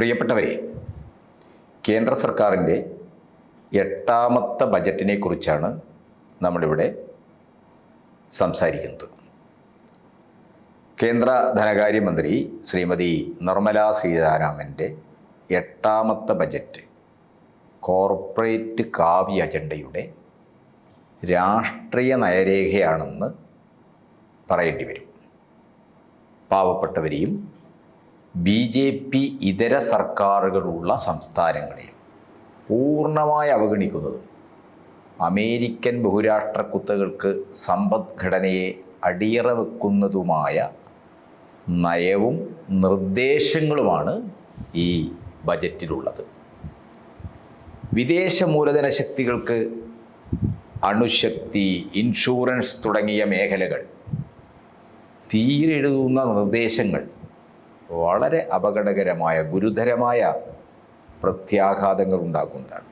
പ്രിയപ്പെട്ടവരെ കേന്ദ്ര സർക്കാരിന്റെ എട്ടാമത്തെ ബജറ്റിനെ കുറിച്ചാണ് നമ്മളിവിടെ സംസാരിക്കുന്നത്. കേന്ദ്ര ധനകാര്യമന്ത്രി ശ്രീമതി നിർമ്മല സീതാരാമന്റെ എട്ടാമത്തെ ബജറ്റ് കോർപ്പറേറ്റ് കാവ്യ അജണ്ടയുടെ രാഷ്ട്രീയ നയരേഖയാണെന്ന് പറയേണ്ടി വരും. പാവപ്പെട്ടവരെയും ബി ജെ പി ഇതര സർക്കാരുകളുള്ള സംസ്ഥാനങ്ങളെയും പൂർണമായി അവഗണിക്കുന്നതും അമേരിക്കൻ ബഹുരാഷ്ട്ര കുത്തകൾക്ക് സമ്പദ്ഘടനയെ അടിയറ വെക്കുന്നതുമായ നയവും നിർദ്ദേശങ്ങളുമാണ് ഈ ബജറ്റിലുള്ളത്. വിദേശ മൂലധന ശക്തികൾക്ക് അണുശക്തി ഇൻഷുറൻസ് തുടങ്ങിയ മേഖലകൾ തീരെഴുതുന്ന നിർദ്ദേശങ്ങൾ വളരെ അപകടകരമായ ഗുരുതരമായ പ്രത്യാഘാതങ്ങൾ ഉണ്ടാക്കുന്നതാണ്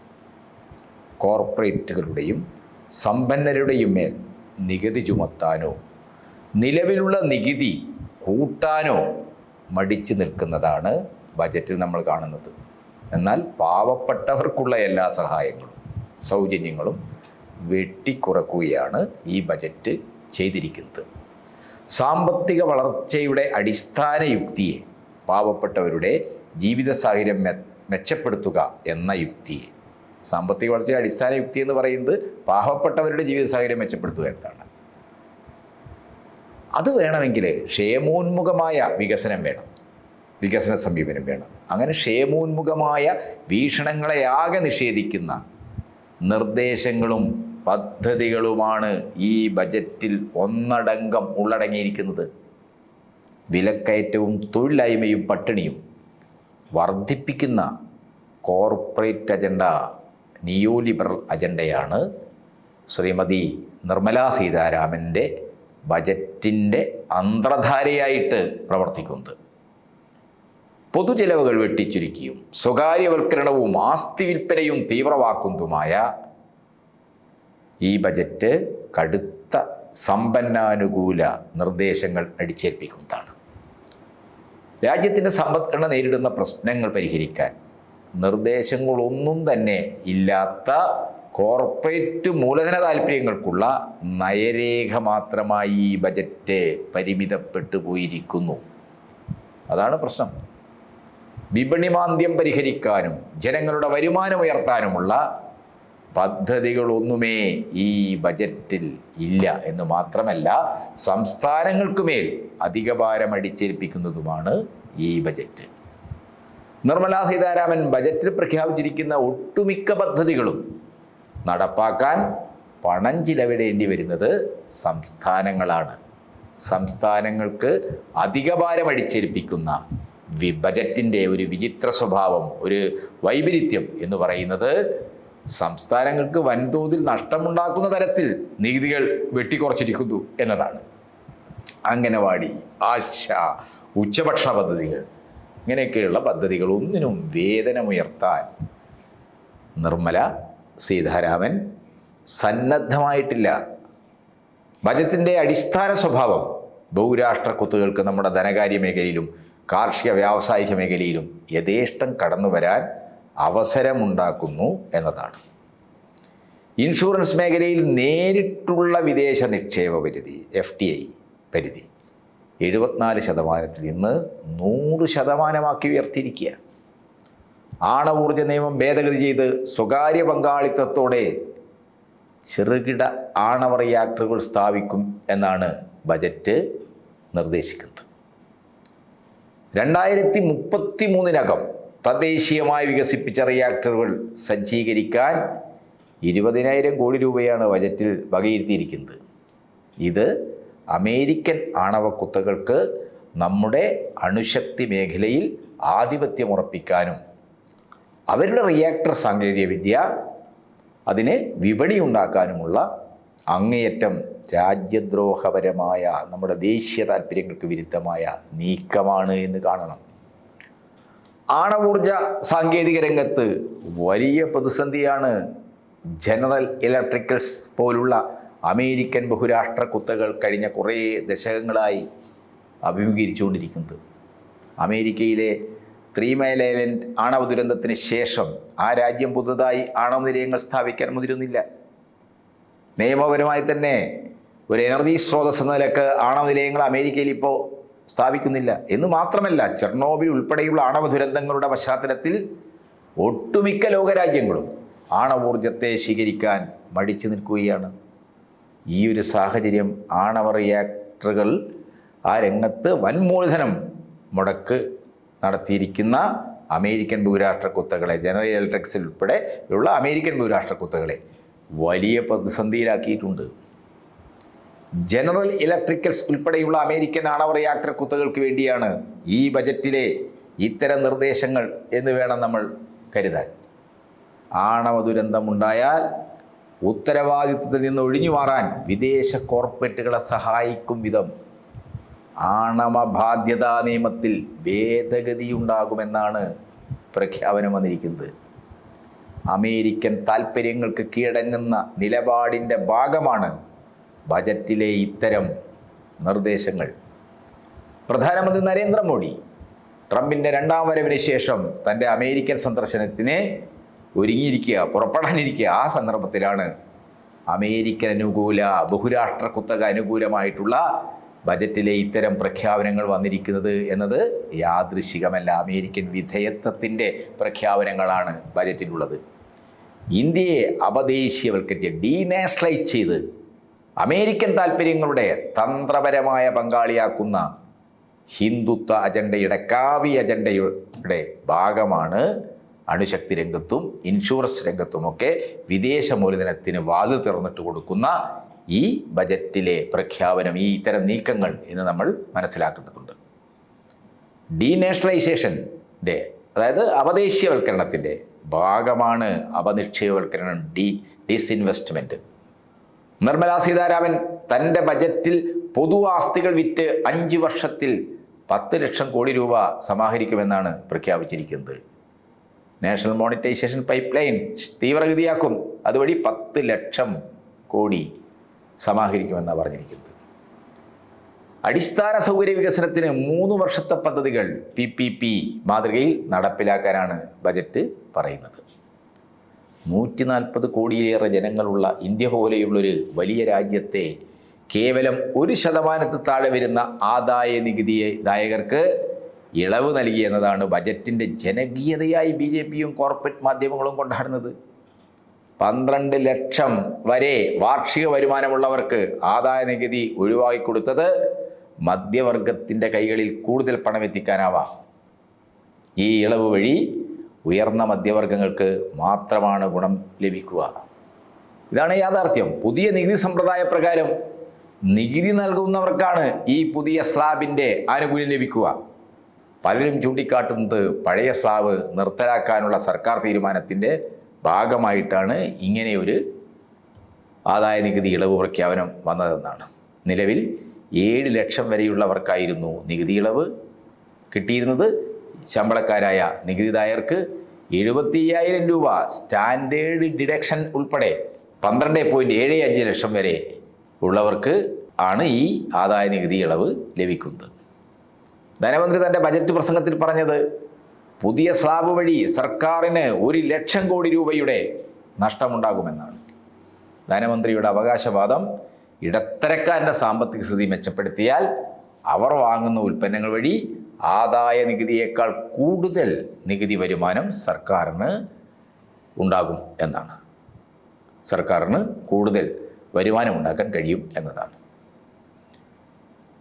കോർപ്പറേറ്റുകളുടെയും സമ്പന്നരുടെയും മേൽ നികുതി ചുമത്താനോ നിലവിലുള്ള നികുതി കൂട്ടാനോ മടിച്ചു നിൽക്കുന്നതാണ് ബജറ്റിൽ നമ്മൾ കാണുന്നത്. എന്നാൽ പാവപ്പെട്ടവർക്കുള്ള എല്ലാ സഹായങ്ങളും സൗജന്യങ്ങളും വെട്ടിക്കുറക്കുകയാണ് ഈ ബജറ്റ് ചെയ്തിരിക്കുന്നത്. സാമ്പത്തിക വളർച്ചയുടെ അടിസ്ഥാന യുക്തിയെ പാവപ്പെട്ടവരുടെ ജീവിത സാഹചര്യം മെച്ചപ്പെടുത്തുക എന്ന യുക്തിയെ. സാമ്പത്തിക വളർച്ചയുടെ അടിസ്ഥാന യുക്തി എന്ന് പറയുന്നത് പാവപ്പെട്ടവരുടെ ജീവിത സാഹചര്യം മെച്ചപ്പെടുത്തുക എന്നതാണ്. അത് വേണമെങ്കിൽ ക്ഷേമോന്മുഖമായ വികസനം വേണം. വികസന സമീപനം വേണം. അങ്ങനെ ക്ഷേമോന്മുഖമായ വീക്ഷണങ്ങളെ ആകെ നിഷേധിക്കുന്ന നിർദ്ദേശങ്ങളും പദ്ധതികളുമാണ് ഈ ബജറ്റിൽ ഒന്നടങ്കം ഉള്ളടങ്ങിയിരിക്കുന്നത്. വിലക്കയറ്റവും തൊഴിലില്ലായ്മയും പട്ടിണിയും വർദ്ധിപ്പിക്കുന്ന കോർപ്പറേറ്റ് അജണ്ട നിയോലിബറൽ അജണ്ടയാണ് ശ്രീമതി നിർമ്മലാ സീതാരാമന്റെ ബജറ്റിന്റെ അന്തർധാരയായിട്ട് പ്രവർത്തിക്കുന്നത്. പൊതുചെലവുകൾ വെട്ടിച്ചുരുക്കിയും സ്വകാര്യവൽക്കരണവും ആസ്തി വിൽപ്പനയും തീവ്രമാക്കുന്നതുമായ ഈ ബജറ്റ് കടുത്ത സമ്പന്നാനുകൂല നിർദ്ദേശങ്ങൾ അടിച്ചേൽപ്പിക്കുന്നതാണ്. രാജ്യത്തിന്റെ സമ്പദ്ഘടന നേരിടുന്ന പ്രശ്നങ്ങൾ പരിഹരിക്കാൻ നിർദ്ദേശങ്ങളൊന്നും തന്നെ ഇല്ലാത്ത കോർപ്പറേറ്റ് മൂലധന താല്പര്യങ്ങൾക്കുള്ള നയരേഖ മാത്രമായി ഈ ബജറ്റ് പരിമിതപ്പെട്ടു പോയിരിക്കുന്നു. അതാണ് പ്രശ്നം. വിപണിമാന്ദ്യം പരിഹരിക്കാനും ജനങ്ങളുടെ വരുമാനം ഉയർത്താനുമുള്ള പദ്ധതികളൊന്നുമേ ഈ ബജറ്റിൽ ഇല്ല എന്ന് മാത്രമല്ല സംസ്ഥാനങ്ങൾക്കുമേൽ അധികഭാരം അടിച്ചേൽപ്പിക്കുന്നതുമാണ് ഈ ബജറ്റ്. നിർമ്മലാ സീതാരാമൻ ബജറ്റിൽ പ്രഖ്യാപിച്ചിരിക്കുന്ന ഒട്ടുമിക്ക പദ്ധതികളും നടപ്പാക്കാൻ പണം ചിലവിടേണ്ടി വരുന്നത് സംസ്ഥാനങ്ങളാണ്. സംസ്ഥാനങ്ങൾക്ക് അധികഭാരം അടിച്ചേൽപ്പിക്കുന്ന ബജറ്റിന്റെ ഒരു വിചിത്ര സ്വഭാവം ഒരു വൈപരീത്യം എന്ന് പറയുന്നത് സംസ്ഥാനങ്ങൾക്ക് വൻതോതിൽ നഷ്ടമുണ്ടാക്കുന്ന തരത്തിൽ നികുതികൾ വെട്ടിക്കുറച്ചിരിക്കുന്നു എന്നതാണ്. അംഗനവാടി ആശ ഉച്ചഭക്ഷണ പദ്ധതികൾ ഇങ്ങനെയൊക്കെയുള്ള പദ്ധതികൾ ഒന്നിനും വേതനമുയർത്താൻ നിർമ്മല സീതാരാമൻ സന്നദ്ധമായിട്ടില്ല. ബജറ്റിന്റെ അടിസ്ഥാന സ്വഭാവം ബഹുരാഷ്ട്ര കുത്തുകൾക്ക് നമ്മുടെ ധനകാര്യ മേഖലയിലും കാർഷിക വ്യാവസായിക മേഖലയിലും യഥേഷ്ടം കടന്നു വരാൻ അവസരമുണ്ടാക്കുന്നു എന്നതാണ്. ഇൻഷുറൻസ് മേഖലയിൽ നേരിട്ടുള്ള വിദേശ നിക്ഷേപ പരിധി എഫ് ടി ഐ പരിധി എഴുപത്തിനാല് ശതമാനത്തിൽ നിന്ന് നൂറ് ശതമാനമാക്കി ഉയർത്തിയിരിക്കുക. ആണവൂർജ നിയമം ഭേദഗതി ചെയ്ത് സ്വകാര്യ പങ്കാളിത്തത്തോടെ ചെറുകിട ആണവ റിയാക്ടറുകൾ സ്ഥാപിക്കും എന്നാണ് ബജറ്റ് നിർദ്ദേശിക്കുന്നത്. രണ്ടായിരത്തി മുപ്പത്തി മൂന്നിനകം തദ്ദേശീയമായി വികസിപ്പിച്ച റിയാക്ടറുകൾ സജ്ജീകരിക്കാൻ ഇരുപതിനായിരം കോടി രൂപയാണ് ബജറ്റിൽ വകയിരുത്തിയിരിക്കുന്നത്. ഇത് അമേരിക്കൻ ആണവ കുത്തകൾക്ക് നമ്മുടെ അണുശക്തി മേഖലയിൽ ആധിപത്യം ഉറപ്പിക്കാനും അവരുടെ റിയാക്ടർ സാങ്കേതികവിദ്യ അതിന് വിപണി ഉണ്ടാക്കാനുമുള്ള അങ്ങേയറ്റം രാജ്യദ്രോഹപരമായ നമ്മുടെ ദേശീയ താല്പര്യങ്ങൾക്ക് വിരുദ്ധമായ നീക്കമാണ് എന്ന് കാണണം. ആണവോർജ സാങ്കേതിക രംഗത്ത് വലിയ പ്രതിസന്ധിയാണ് ജനറൽ ഇലക്ട്രിക്കൽസ് പോലുള്ള അമേരിക്കൻ ബഹുരാഷ്ട്ര കുത്തകൾ കഴിഞ്ഞ കുറേ ദശകങ്ങളായി അഭിമുഖീകരിച്ചുകൊണ്ടിരിക്കുന്നത്. അമേരിക്കയിലെ ത്രീ മൈൽ ആണവ ദുരന്തത്തിന് ശേഷം ആ രാജ്യം പുതുതായി ആണവ നിലയങ്ങൾ സ്ഥാപിക്കാൻ മുതിരുന്നില്ല. നിയമപരമായി തന്നെ ഒരു എനർജി സ്രോതസ് എന്ന നിലയ്ക്ക് ആണവ നിലയങ്ങൾ അമേരിക്കയിൽ ഇപ്പോൾ സ്ഥാപിക്കുന്നില്ല. എന്ന് മാത്രമല്ല ചെർണോബിൽ ഉൾപ്പെടെയുള്ള ആണവ ദുരന്തങ്ങളുടെ പശ്ചാത്തലത്തിൽ ഒട്ടുമിക്ക ലോകരാജ്യങ്ങളും ആണവോർജത്തെ സ്വീകരിക്കാൻ മടിച്ചു നിൽക്കുകയാണ്. ഈ ഒരു സാഹചര്യം ആണവ റിയാക്ടറുകൾ ആ രംഗത്ത് വൻ മൂലധനം മുടക്ക് നടത്തിയിരിക്കുന്ന അമേരിക്കൻ ഭൂരാഷ്ട്ര കുത്തകളെ ജനറൽ ഇലക്ട്രിക്സിൽ ഉൾപ്പെടെ ഉള്ള അമേരിക്കൻ ഭൂരാഷ്ട്ര കുത്തകളെ വലിയ പ്രതിസന്ധിയിലാക്കിയിട്ടുണ്ട്. ജനറൽ ഇലക്ട്രിക്കൽസ് ഉൾപ്പെടെയുള്ള അമേരിക്കൻ ആണവ റിയാക്ടർ കുത്തകൾക്ക് വേണ്ടിയാണ് ഈ ബജറ്റിലെ ഇത്തരം നിർദ്ദേശങ്ങൾ എന്ന് വേണം നമ്മൾ കരുതാൻ. ആണവ ദുരന്തമുണ്ടായാൽ ഉത്തരവാദിത്വത്തിൽ നിന്ന് ഒഴിഞ്ഞു മാറാൻ വിദേശ കോർപ്പറേറ്റുകളെ സഹായിക്കും വിധം ആണവ ബാധ്യതാ നിയമത്തിൽ ഭേദഗതിയുണ്ടാകുമെന്നാണ് പ്രഖ്യാപനം വന്നിരിക്കുന്നത്. അമേരിക്കൻ താൽപ്പര്യങ്ങൾക്ക് കീഴടങ്ങുന്ന നിലപാടിന്റെ ഭാഗമാണ് ബജറ്റിലെ ഇത്തരം നിർദ്ദേശങ്ങൾ. പ്രധാനമന്ത്രി നരേന്ദ്രമോദി ട്രംപിന്റെ രണ്ടാം വരവിന് ശേഷം തന്റെ അമേരിക്കൻ സന്ദർശനത്തിന് ഒരുങ്ങിയിരിക്കുക പുറപ്പെടാനിരിക്കുക. ആ സന്ദർഭത്തിലാണ് അമേരിക്കൻ അനുകൂല ബഹുരാഷ്ട്ര കുത്തക അനുകൂലമായിട്ടുള്ള ബജറ്റിലെ ഇത്തരം പ്രഖ്യാപനങ്ങൾ വന്നിരിക്കുന്നത് എന്നത് യാദൃശികമല്ല. അമേരിക്കൻ വിധേയത്വത്തിന്റെ പ്രഖ്യാപനങ്ങളാണ് ബജറ്റിലുള്ളത്. ഇന്ത്യയെ അപദേശീയവൽക്കരിച്ച് ഡീനാഷണലൈസ് ചെയ്ത് അമേരിക്കൻ താല്പര്യങ്ങളുടെ തന്ത്രപരമായ പങ്കാളിയാക്കുന്ന ഹിന്ദുത്വ അജണ്ടയുടെ കാവ്യ അജണ്ടയുടെ ഭാഗമാണ് അണുശക്തി രംഗത്തും ഇൻഷുറൻസ് രംഗത്തുമൊക്കെ വിദേശ മൂലധനത്തിന് വാതിൽ തുറന്നിട്ട് കൊടുക്കുന്ന ഈ ബജറ്റിലെ പ്രഖ്യാപനം ഈ ഇത്തരം നീക്കങ്ങൾ എന്ന് നമ്മൾ മനസ്സിലാക്കേണ്ടതുണ്ട്. ഡീനാഷണലൈസേഷന്റെ അതായത് അപദേശീയവൽക്കരണത്തിന്റെ ഭാഗമാണ് അപനിക്ഷേപവൽക്കരണം ഡി ഡിസ്ഇൻവെസ്റ്റ്മെന്റ്. നിർമ്മലാ സീതാരാമൻ തന്റെ ബജറ്റിൽ പൊതു ആസ്തികൾ വിറ്റ് അഞ്ച് വർഷത്തിൽ പത്ത് ലക്ഷം കോടി രൂപ സമാഹരിക്കുമെന്നാണ് പ്രഖ്യാപിച്ചിരിക്കുന്നത്. നാഷണൽ മോണിറ്റൈസേഷൻ പൈപ്പ് ലൈൻ തീവ്രഗതിയാക്കും. അതുവഴി പത്ത് ലക്ഷം കോടി സമാഹരിക്കുമെന്നാണ് പറഞ്ഞിരിക്കുന്നത്. അടിസ്ഥാന സൗകര്യ വികസനത്തിന് മൂന്ന് വർഷത്തെ പദ്ധതികൾ പി പി പി മാതൃകയിൽ നടപ്പിലാക്കാനാണ് ബജറ്റ് പറയുന്നത്. നൂറ്റി നാൽപ്പത് കോടിയിലേറെ ജനങ്ങളുള്ള ഇന്ത്യ പോലെയുള്ളൊരു വലിയ രാജ്യത്തെ കേവലം ഒരു ശതമാനത്തിൽ താഴെ വരുന്ന ആദായ നികുതിയെ ദായകർക്ക് ഇളവ് നൽകി എന്നതാണ് ബജറ്റിന്റെ ജനകീയതയായി ബി ജെ പിയും കോർപ്പറേറ്റ് മാധ്യമങ്ങളും കൊണ്ടാടുന്നത്. പന്ത്രണ്ട് ലക്ഷം വരെ വാർഷിക വരുമാനമുള്ളവർക്ക് ആദായ നികുതി ഒഴിവാക്കി കൊടുത്തത് മധ്യവർഗത്തിന്റെ കൈകളിൽ കൂടുതൽ പണം എത്തിക്കാനാവാം. ഈ ഇളവ് വഴി ഉയർന്ന മധ്യവർഗങ്ങൾക്ക് മാത്രമാണ് ഗുണം ലഭിക്കുക. ഇതാണ് യാഥാർത്ഥ്യം. പുതിയ നികുതി സമ്പ്രദായ പ്രകാരം നികുതി നൽകുന്നവർക്കാണ് ഈ പുതിയ സ്ലാബിന്റെ ആനുകൂല്യം ലഭിക്കുക. പലരും ചൂണ്ടിക്കാട്ടുന്നത് പഴയ സ്ലാബ് നിർത്തലാക്കാനുള്ള സർക്കാർ തീരുമാനത്തിന്റെ ഭാഗമായിട്ടാണ് ഇങ്ങനെയൊരു ആദായ നികുതി ഇളവ് പ്രഖ്യാപനം വന്നതെന്നാണ്. നിലവിൽ ഏഴ് ലക്ഷം വരെയുള്ളവർക്കായിരുന്നു നികുതി ഇളവ് കിട്ടിയിരുന്നത്. ശമ്പളക്കാരായ നികുതിദായർക്ക് എഴുപത്തി അയ്യായിരം രൂപ സ്റ്റാൻഡേർഡ് ഡിഡക്ഷൻ ഉൾപ്പെടെ പന്ത്രണ്ട് പോയിന്റ് ഏഴ് അഞ്ച് ലക്ഷം വരെ ഉള്ളവർക്ക് ആണ് ഈ ആദായ നികുതി ഇളവ് ലഭിക്കുന്നത്. ധനമന്ത്രി തന്റെ ബജറ്റ് പ്രസംഗത്തിൽ പറഞ്ഞത് പുതിയ സ്ലാബ് വഴി സർക്കാരിന് ഒരു ലക്ഷം കോടി രൂപയുടെ നഷ്ടമുണ്ടാകുമെന്നാണ്. ധനമന്ത്രിയുടെ അവകാശവാദം ഇടത്തരക്കാരന്റെ സാമ്പത്തിക സ്ഥിതി മെച്ചപ്പെടുത്തിയാൽ അവർ വാങ്ങുന്ന ഉൽപ്പന്നങ്ങൾ വഴി ആദായ നികുതിയേക്കാൾ കൂടുതൽ നികുതി വരുമാനം സർക്കാരിന് ഉണ്ടാകും എന്നാണ്. സർക്കാരിന് കൂടുതൽ വരുമാനം ഉണ്ടാക്കാൻ കഴിയും എന്നതാണ്.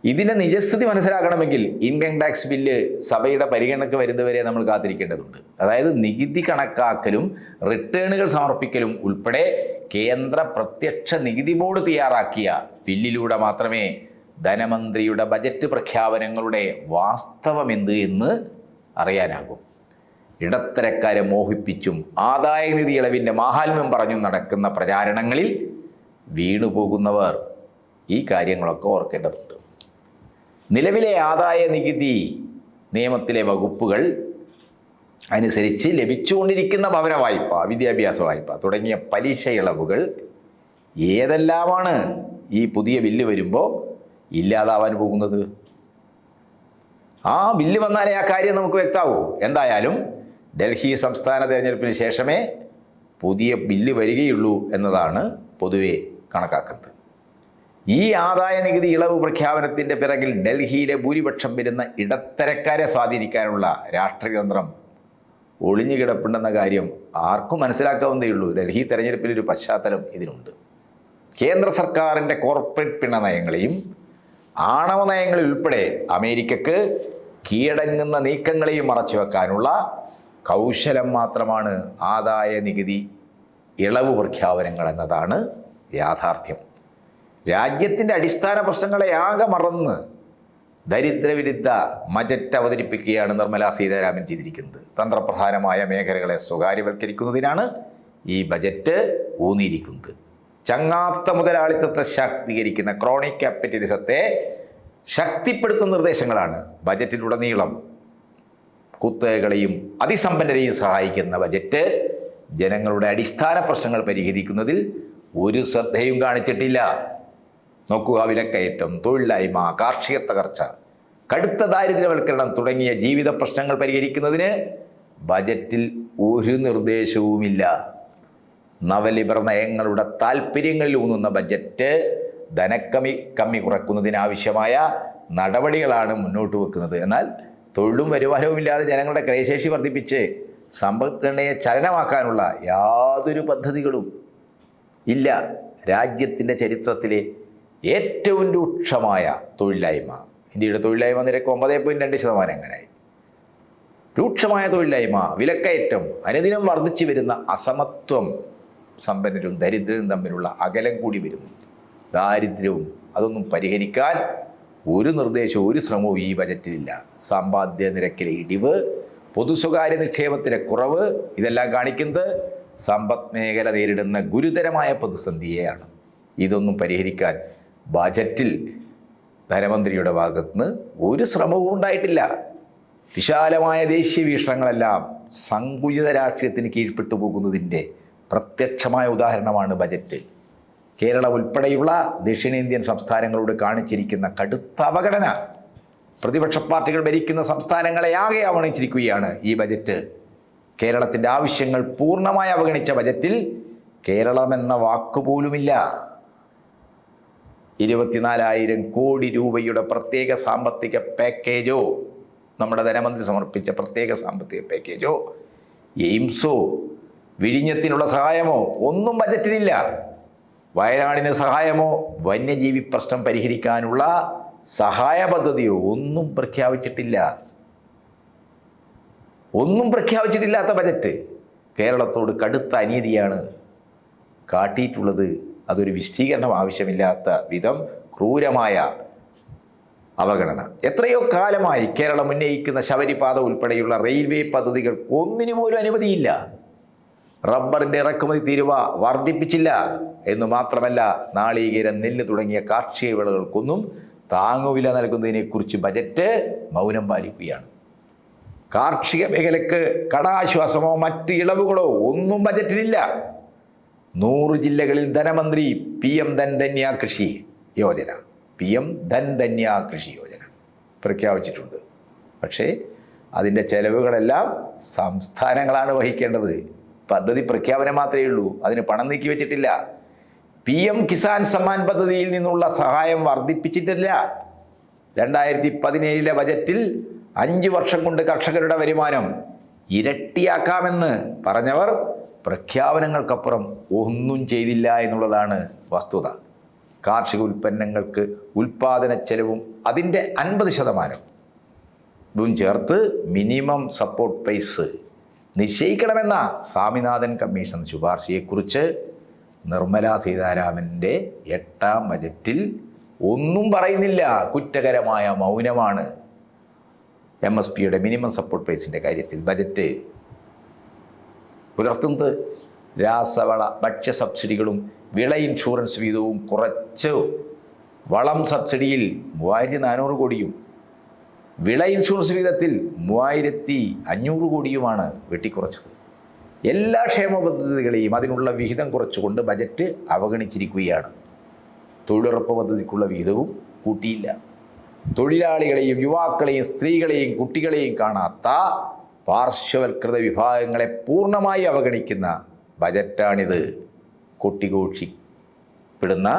ഇതിന്റെ നിജസ്ഥിതി മനസ്സിലാക്കണമെങ്കിൽ ഇൻകം ടാക്സ് ബില്ല് സഭയുടെ പരിഗണനയ്ക്ക് വരുന്നവരെ നമ്മൾ കാത്തിരിക്കേണ്ടതുണ്ട്. അതായത് നികുതി കണക്കാക്കലും റിട്ടേണുകൾ സമർപ്പിക്കലും ഉൾപ്പെടെ കേന്ദ്ര പ്രത്യക്ഷ നികുതി ബോർഡ് തയ്യാറാക്കിയ ബില്ലിലൂടെ മാത്രമേ ധനമന്ത്രിയുടെ ബജറ്റ് പ്രഖ്യാപനങ്ങളുടെ വാസ്തവമെന്ത് എന്ന് അറിയാനാകും. ഇടത്തരക്കാരെ മോഹിപ്പിച്ചും ആദായ നിധി ഇളവിന്റെ മാഹാത്മ്യം പറഞ്ഞും നടക്കുന്ന പ്രചാരണങ്ങളിൽ വീണുപോകുന്നവർ ഈ കാര്യങ്ങളൊക്കെ ഓർക്കേണ്ടതുണ്ട്. നിലവിലെ ആദായ നികുതി നിയമത്തിലെ വകുപ്പുകൾ അനുസരിച്ച് ലഭിച്ചുകൊണ്ടിരിക്കുന്ന ഭവന വായ്പ വിദ്യാഭ്യാസ വായ്പ തുടങ്ങിയ പലിശ ഇളവുകൾ ഏതെല്ലാമാണ് ഈ പുതിയ ബില്ല് വരുമ്പോൾ ഇല്ലാതാവാൻ പോകുന്നത്? ആ ബില്ല് വന്നാലേ ആ കാര്യം നമുക്ക് വ്യക്തമാവൂ എന്തായാലും ഡൽഹി സംസ്ഥാന തെരഞ്ഞെടുപ്പിന് ശേഷമേ പുതിയ ബില്ല് വരികയുള്ളൂ എന്നതാണ് പൊതുവെ കണക്കാക്കുന്നത്. ഈ ആദായ നികുതി ഇളവ് പ്രഖ്യാപനത്തിന്റെ പിറകിൽ ഡൽഹിയിലെ ഭൂരിപക്ഷം വരുന്ന ഇടത്തരക്കാരെ സ്വാധീനിക്കാനുള്ള രാഷ്ട്രീയതന്ത്രം ഒളിഞ്ഞു കിടപ്പുണ്ടെന്ന കാര്യം ആർക്കും മനസ്സിലാക്കാവുന്നതേ ഉള്ളൂ. ഡൽഹി തെരഞ്ഞെടുപ്പിൽ ഒരു പശ്ചാത്തലം ഇതിനുണ്ട്. കേന്ദ്ര സർക്കാരിന്റെ കോർപ്പറേറ്റ് പിണ നയങ്ങളെയും ആണവ നയങ്ങളിൽ ഉൾപ്പെടെ അമേരിക്കക്ക് കീഴടങ്ങുന്ന നീക്കങ്ങളെയും മറച്ചു വെക്കാനുള്ള കൗശലം മാത്രമാണ് ആദായ നികുതി ഇളവ് പ്രഖ്യാപനങ്ങൾ എന്നതാണ് യാഥാർത്ഥ്യം. രാജ്യത്തിന്റെ അടിസ്ഥാന പ്രശ്നങ്ങളെ ആകെ മറന്ന് ദരിദ്രവിരുദ്ധ ബജറ്റ് അവതരിപ്പിക്കുകയാണ് നിർമ്മലാ സീതാരാമൻ ചെയ്തിരിക്കുന്നത്. തന്ത്രപ്രധാനമായ മേഖലകളെ സ്വകാര്യവൽക്കരിക്കുന്നതിനാണ് ഈ ബജറ്റ് ഊന്നിയിരിക്കുന്നത്. ചങ്ങാത്ത മുതലാളിത്തത്തെ ശാക്തീകരിക്കുന്ന ക്രോണിക് ക്യാപിറ്റലിസത്തെ ശക്തിപ്പെടുത്തുന്ന നിർദ്ദേശങ്ങളാണ് ബജറ്റിലുടനീളം കുത്തകകളെയും അതിസമ്പന്നരെയും സഹായിക്കുന്ന ബജറ്റ്. ജനങ്ങളുടെ അടിസ്ഥാന പ്രശ്നങ്ങൾ പരിഹരിക്കുന്നതിൽ ഒരു ശ്രദ്ധയും കാണിച്ചിട്ടില്ല. നോക്കുക വിലക്കയറ്റം തൊഴിലില്ലായ്മ കാർഷിക തകർച്ച കടുത്ത ദാരിദ്ര്യവൽക്കരണം തുടങ്ങിയ ജീവിത പ്രശ്നങ്ങൾ പരിഹരിക്കുന്നതിന് ബജറ്റിൽ ഒരു നിർദ്ദേശവുമില്ല. നവലിബർ നയങ്ങളുടെ താല്പര്യങ്ങളിൽ ഊന്നുന്ന ബജറ്റ് ധനക്കമ്മി കമ്മി കുറയ്ക്കുന്നതിനാവശ്യമായ നടപടികളാണ് മുന്നോട്ട് വെക്കുന്നത്. എന്നാൽ തൊഴിലും വരുമാനവും ഇല്ലാതെ ജനങ്ങളുടെ ക്രയശേഷി വർദ്ധിപ്പിച്ച് സമ്പദ്ഘടനയെ ചലനമാക്കാനുള്ള യാതൊരു പദ്ധതികളും ഇല്ല. രാജ്യത്തിന്റെ ചരിത്രത്തിലെ ഏറ്റവും രൂക്ഷമായ തൊഴിലായ്മ ഇന്ത്യയുടെ തൊഴിലായ്മ നിരക്ക് ഒമ്പത് പോയിന്റ് രണ്ട് ശതമാനം എങ്ങനെയായി രൂക്ഷമായ തൊഴിലില്ലായ്മ വിലക്കയറ്റം അനുദിനം വർദ്ധിച്ചു വരുന്ന അസമത്വം സമ്പന്നരും ദരിദ്രരും തമ്മിലുള്ള അകലം കൂടി വരുന്നു. ദാരിദ്ര്യവും അതൊന്നും പരിഹരിക്കാൻ ഒരു നിർദ്ദേശവും ഒരു ശ്രമവും ഈ ബജറ്റിലില്ല. സമ്പാദ്യ നിരക്കിലെ ഇടിവ് പൊതു സ്വകാര്യ നിക്ഷേപത്തിലെ കുറവ് ഇതെല്ലാം കാണിക്കുന്നത് സമ്പദ് മേഖല നേരിടുന്ന ഗുരുതരമായ പ്രതിസന്ധിയെയാണ്. ഇതൊന്നും പരിഹരിക്കാൻ ബജറ്റിൽ ധനമന്ത്രിയുടെ ഭാഗത്തുനിന്ന് ഒരു ശ്രമവും ഉണ്ടായിട്ടില്ല. വിശാലമായ ദേശീയ വീക്ഷണങ്ങളെല്ലാം സങ്കുചിത രാഷ്ട്രീയത്തിന് കീഴ്പ്പെട്ടു പോകുന്നതിന്റെ പ്രത്യക്ഷമായ ഉദാഹരണമാണ് ബജറ്റ്. കേരളം ഉൾപ്പെടെയുള്ള ദക്ഷിണേന്ത്യൻ സംസ്ഥാനങ്ങളോട് കാണിച്ചിരിക്കുന്ന കടുത്ത അവഗണന പ്രതിപക്ഷ പാർട്ടികൾ ഭരിക്കുന്ന സംസ്ഥാനങ്ങളെ ആകെ അവഗണിച്ചിരിക്കുകയാണ് ഈ ബജറ്റ്. കേരളത്തിന്റെ ആവശ്യങ്ങൾ പൂർണമായി അവഗണിച്ച ബജറ്റിൽ കേരളം എന്ന വാക്കുപോലുമില്ല ഇരുപത്തിനാലായിരം കോടി രൂപയുടെ പ്രത്യേക സാമ്പത്തിക പാക്കേജോ നമ്മുടെ ധനമന്ത്രി സമർപ്പിച്ച പ്രത്യേക സാമ്പത്തിക പാക്കേജോ എയിംസോ വിഴിഞ്ഞത്തിനുള്ള സഹായമോ? ഒന്നും ബജറ്റിലില്ല. വയനാടിന് സഹായമോ? വന്യജീവി പ്രശ്നം പരിഹരിക്കാനുള്ള സഹായ പദ്ധതിയോ ഒന്നും പ്രഖ്യാപിച്ചിട്ടില്ല. ഒന്നും പ്രഖ്യാപിച്ചിട്ടില്ലാത്ത ബജറ്റ് കേരളത്തോട് കടുത്ത അനീതിയാണ് കാട്ടിയിട്ടുള്ളത്. അതൊരു വിശദീകരണം ആവശ്യമില്ലാത്ത വിധം ക്രൂരമായ അവഗണന. എത്രയോ കാലമായി കേരളം ഉന്നയിക്കുന്ന ശബരിപാത ഉൾപ്പെടെയുള്ള റെയിൽവേ പദ്ധതികൾക്ക് ഒന്നിനു പോലും അനുമതിയില്ല. റബ്ബറിന്റെ ഇറക്കുമതി തീരുവ വർദ്ധിപ്പിച്ചില്ല എന്ന് മാത്രമല്ല നാളികേരം നെല്ല് തുടങ്ങിയ കാർഷിക വിളകൾക്കൊന്നും താങ്ങുവില നൽകുന്നതിനെക്കുറിച്ച് ബജറ്റ് മൗനം പാലിക്കുകയാണ്. കാർഷിക മേഖലയ്ക്ക് കടാശ്വാസമോ മറ്റ് ഇളവുകളോ ഒന്നും ബജറ്റിലില്ല. നൂറ് ജില്ലകളിൽ ധനമന്ത്രി പി എം ധൻധന്യ കൃഷി യോജന. പി എം ധൻധന്യ കൃഷി യോജന പ്രഖ്യാപിച്ചിട്ടുണ്ട്. പക്ഷേ അതിന്റെ ചെലവുകളെല്ലാം സംസ്ഥാനങ്ങളാണ് വഹിക്കേണ്ടത്. പദ്ധതി പ്രഖ്യാപനം മാത്രമേ ഉള്ളൂ. അതിന് പണം നീക്കി വെച്ചിട്ടില്ല. പി എം കിസാൻ സമ്മാൻ പദ്ധതിയിൽ നിന്നുള്ള സഹായം വർദ്ധിപ്പിച്ചിട്ടില്ല. രണ്ടായിരത്തി പതിനേഴിലെ ബജറ്റിൽ അഞ്ച് വർഷം കൊണ്ട് കർഷകരുടെ വരുമാനം ഇരട്ടിയാക്കാമെന്ന് പറഞ്ഞവർ പ്രഖ്യാപനങ്ങൾക്കപ്പുറം ഒന്നും ചെയ്തില്ല എന്നുള്ളതാണ് വസ്തുത. കാർഷിക ഉൽപ്പന്നങ്ങൾക്ക് ഉൽപാദന ചെലവും അതിന്റെ അൻപത് ശതമാനം. ഇതും ചേർത്ത് മിനിമം സപ്പോർട്ട് പ്രൈസ് നിശ്ചയിക്കണമെന്ന സ്വാമിനാഥൻ കമ്മീഷൻ ശുപാർശയെക്കുറിച്ച് നിർമ്മല സീതാരാമന്റെ എട്ടാം ബജറ്റിൽ ഒന്നും പറയുന്നില്ല. കുറ്റകരമായ മൗനമാണ് എം എസ് പിയുടെ മിനിമം സപ്പോർട്ട് പ്രൈസിന്റെ കാര്യത്തിൽ ബജറ്റ്. പുലർത്തുന്നത് രാസവള ഭക്ഷ്യ സബ്സിഡികളും വിള ഇൻഷുറൻസ് വീതവും കുറച്ച് വളം സബ്സിഡിയിൽ മൂവായിരത്തി നാനൂറ് കോടിയും വിള ഇൻഷുറൻസ് വിഹിതത്തിൽ മൂവായിരത്തി അഞ്ഞൂറ് കോടിയുമാണ് വെട്ടിക്കുറച്ചത്. എല്ലാ ക്ഷേമ പദ്ധതികളെയും അതിനുള്ള വിഹിതം കുറച്ചുകൊണ്ട് ബജറ്റ് അവഗണിച്ചിരിക്കുകയാണ്. തൊഴിലുറപ്പ് പദ്ധതിക്കുള്ള വിഹിതവും കൂട്ടിയില്ല. തൊഴിലാളികളെയും യുവാക്കളെയും സ്ത്രീകളെയും കുട്ടികളെയും കാണാത്ത പാർശ്വവൽകൃത വിഭാഗങ്ങളെ പൂർണമായി അവഗണിക്കുന്ന ബജറ്റാണിത്. കൊട്ടിഘോഷിപ്പെടുന്ന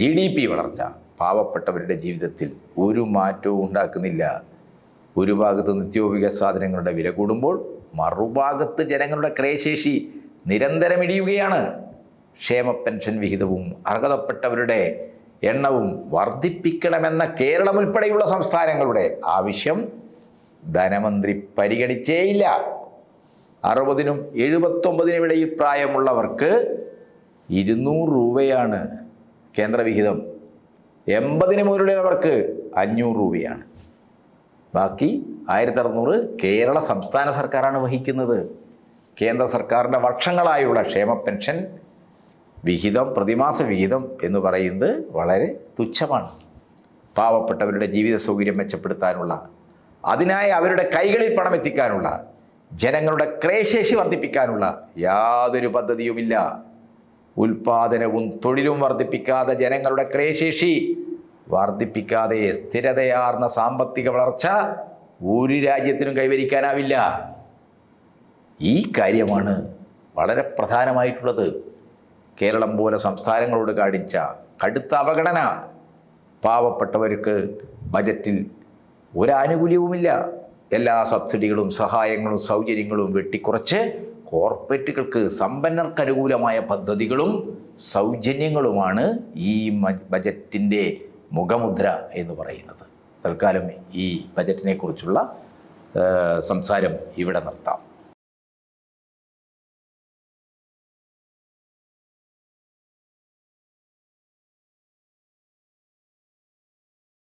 ജി ഡി പി വളർച്ച. പാവപ്പെട്ടവരുടെ ജീവിതത്തിൽ ഒരു മാറ്റവും ഉണ്ടാക്കുന്നില്ല. ഒരു ഭാഗത്ത് നിത്യോപിക സാധനങ്ങളുടെ വില കൂടുമ്പോൾ മറുഭാഗത്ത് ജനങ്ങളുടെ ക്രയശേഷി നിരന്തരം ഇടിയുകയാണ്. ക്ഷേമ പെൻഷൻ വിഹിതവും അർഹതപ്പെട്ടവരുടെ എണ്ണവും വർദ്ധിപ്പിക്കണമെന്ന കേരളം ഉൾപ്പെടെയുള്ള സംസ്ഥാനങ്ങളുടെ ആവശ്യം ധനമന്ത്രി പരിഗണിച്ചേയില്ല. അറുപതിനും എഴുപത്തൊമ്പതിനും ഇടയിൽ പ്രായമുള്ളവർക്ക് ഇരുന്നൂറ് രൂപയാണ് കേന്ദ്രവിഹിതം എൺപതിന് മുകളിലുള്ളവർക്ക് അഞ്ഞൂറ് രൂപയാണ്. ബാക്കി ആയിരത്തി അറുന്നൂറ് കേരള സംസ്ഥാന സർക്കാരാണ് വഹിക്കുന്നത്. കേന്ദ്ര സർക്കാരിന്റെ വർഷങ്ങളായുള്ള ക്ഷേമ പെൻഷൻ വിഹിതം പ്രതിമാസ വിഹിതം എന്ന് പറയുന്നത് വളരെ തുച്ഛമാണ്. പാവപ്പെട്ടവരുടെ ജീവിത സൗകര്യം മെച്ചപ്പെടുത്താനുള്ള അതിനായി അവരുടെ കൈകളിൽ പണം എത്തിക്കാനുള്ള ജനങ്ങളുടെ ക്രയശേഷി വർദ്ധിപ്പിക്കാനുള്ള യാതൊരു പദ്ധതിയുമില്ല. ഉൽപാദനവും തൊഴിലും വർദ്ധിപ്പിക്കാതെ ജനങ്ങളുടെ ക്രയശേഷി വർദ്ധിപ്പിക്കാതെ സ്ഥിരതയാർന്ന സാമ്പത്തിക വളർച്ച ഒരു രാജ്യത്തിനും കൈവരിക്കാനാവില്ല. ഈ കാര്യമാണ് വളരെ പ്രധാനമായിട്ടുള്ളത്. കേരളം പോലെ സംസ്ഥാനങ്ങളോട് കാണിച്ച കടുത്ത അവഗണന. പാവപ്പെട്ടവർക്ക് ബജറ്റിൽ ഒരാനുകൂല്യവുമില്ല. എല്ലാ സബ്സിഡികളും സഹായങ്ങളും സൗകര്യങ്ങളും വെട്ടിക്കുറച്ച് കോർപ്പറേറ്റുകൾക്ക് സമ്പന്നർക്ക് അനുകൂലമായ പദ്ധതികളും സൗജന്യങ്ങളുമാണ് ഈ ബജറ്റിന്റെ മുഖമുദ്ര എന്ന് പറയുന്നത്. തൽക്കാലം ഈ ബജറ്റിനെക്കുറിച്ചുള്ള സംസാരം ഇവിടെ നിർത്താം.